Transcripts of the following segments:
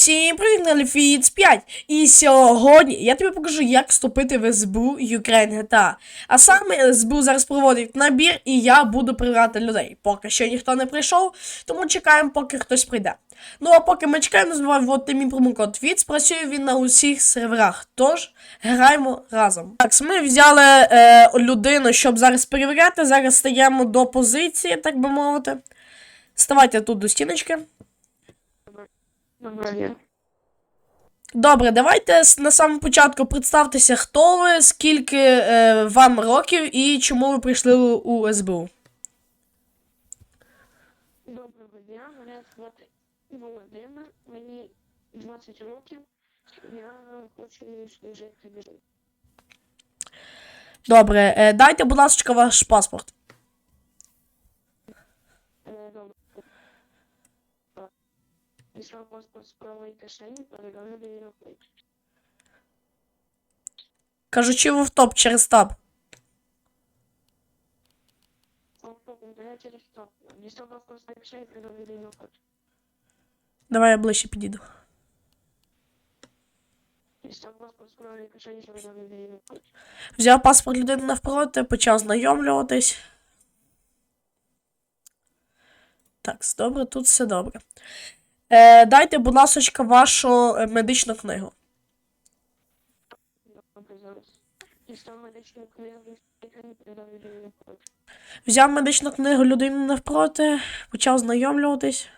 Всім привіт на Ліфіц 5. І сьогодні я тобі покажу, як вступити в СБУ Ukraine GTA. А саме СБУ зараз проводить набір, і я буду прибирати людей. Поки що ніхто не прийшов, тому чекаємо, поки хтось прийде. Ну а поки ми чекаємо, не забувай вводити мій промокод ВІЦ, працює він на усіх серверах. Тож граємо разом. Так, ми взяли е, людину, щоб зараз перевіряти. Зараз стаємо до позиції, так би мовити. Ставайте тут до стіночки. Добре, давайте на самому початку представтеся, хто ви, скільки е, вам років і чому ви прийшли у, у СБУ. Доброго дня, мене звати Володимир, мені 20 років, я хочу служити людей. Добре, е, дайте, будь ласка, ваш паспорт. Е, Добре. Пішов паспорт з правої кишені, людей на плечі. Кажучи в топ через таб. Плечі. Давай я ближче підійду. Взяв паспорт людини навпроти, почав знайомлюватись. Так, добре, тут все добре. Е, дайте, будь ласка, вашу е, медичну книгу. Взяв медичну книгу людини навпроти, почав знайомлюватись.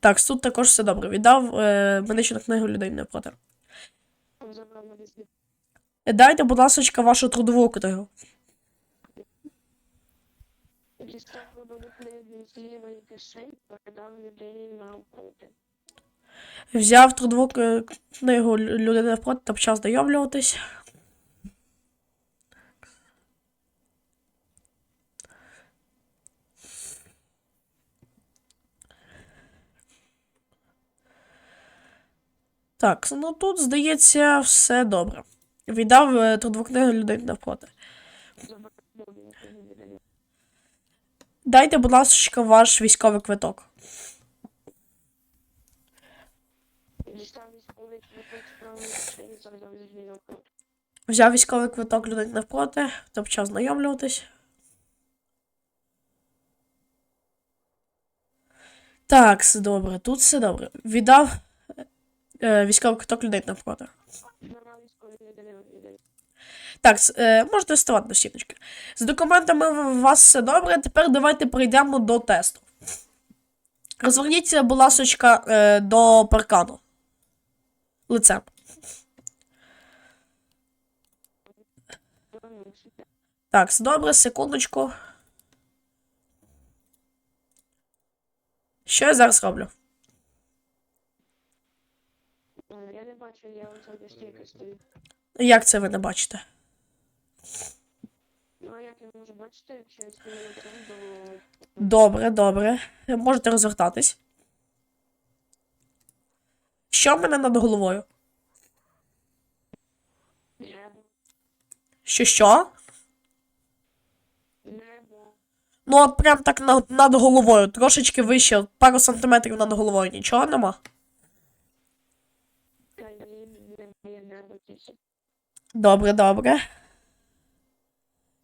Так, тут також все добре. Віддав е, медичну книгу людині навпроти. Дайте, будь ласка, вашу трудову книгу. Людей. Взяв трудову книгу людини навпроти та почав знайомлюватись. Так, ну тут, здається, все добре. Віддав е, трудову книгу людині навпроти. Забрав медичну книгу людей. Дайте, будь ласка, ваш військовий квиток. Людей. Взяв військовий квиток людини навпроти та почав знайомлюватись. Так, все добре, тут все добре. Віддав е, військовий квиток людини навпроти. Забрав військовий квиток людей. Так, е, можете вставати до стіночки. З документами у вас все добре. Тепер давайте прийдемо до тесту. Розверніться, будь ласочка, е, до паркану. Лицем. Так, добре, секундочку. Що я зараз роблю? Е, Я не бачу, я стійки стою. Як це ви не бачите? Ну, а як я можу бачити, якщо я стою лицем. Добре, добре. Можете розвертатись. Що в мене над головою? Небо, Що що? небо, Ну, от прям так над, над головою, трошечки вище, от пару сантиметрів над головою, нічого нема. та й є небо тільки. Добре, добре.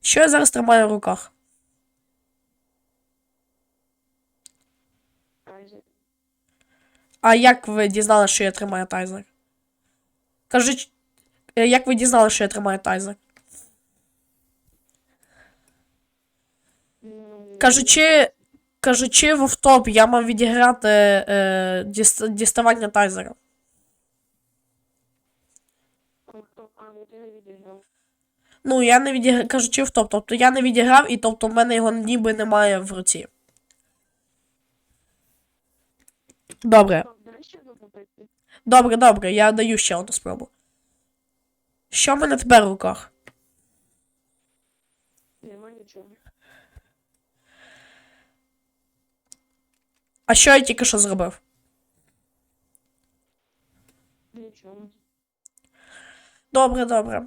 Що я зараз тримаю в руках? А як ви дізналися, що я тримаю тайзер? Кажуть, е, як ви дізналися, що я тримаю тайзер? Кажучи, кажучи в офтоп, я мав відіграти е, діставання тайзера. Ну ти не відіграв. Я не відіграв, кажучи в топ, тобто я не відіграв, і тобто в мене його ніби немає в руці. Добре, добре, добре, я даю ще одну спробу. Що в мене тепер в руках? Нема нічого. А що я тільки що зробив? Нічого. Добре, добре.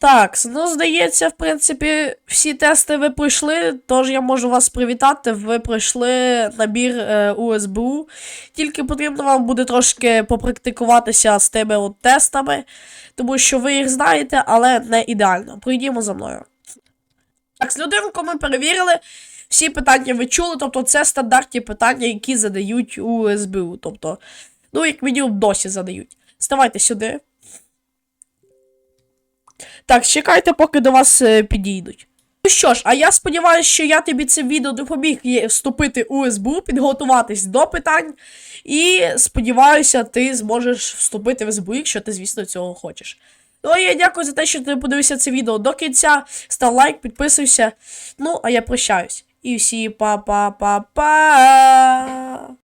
Так, ну здається, в принципі, всі тести ви пройшли, тож я можу вас привітати. Ви пройшли набір е, УСБУ. Тільки потрібно вам буде трошки попрактикуватися з тими от тестами, тому що ви їх знаєте, але не ідеально. Пройдімо за мною. Так, з людинку ми перевірили. Всі питання ви чули, тобто це стандартні питання, які задають у СБУ. Тобто, ну, як мінімум, досі задають. Ставайте сюди. Так, чекайте, поки до вас е, підійдуть. Ну що ж, а я сподіваюся, що я тобі цим відео допоміг вступити у СБУ, підготуватись до питань. І сподіваюся, ти зможеш вступити в СБУ, якщо ти, звісно, цього хочеш. Ну, а я дякую за те, що ти подивився це відео до кінця. Став лайк, підписуйся. Ну, а я прощаюсь. І всі па-па-па-па.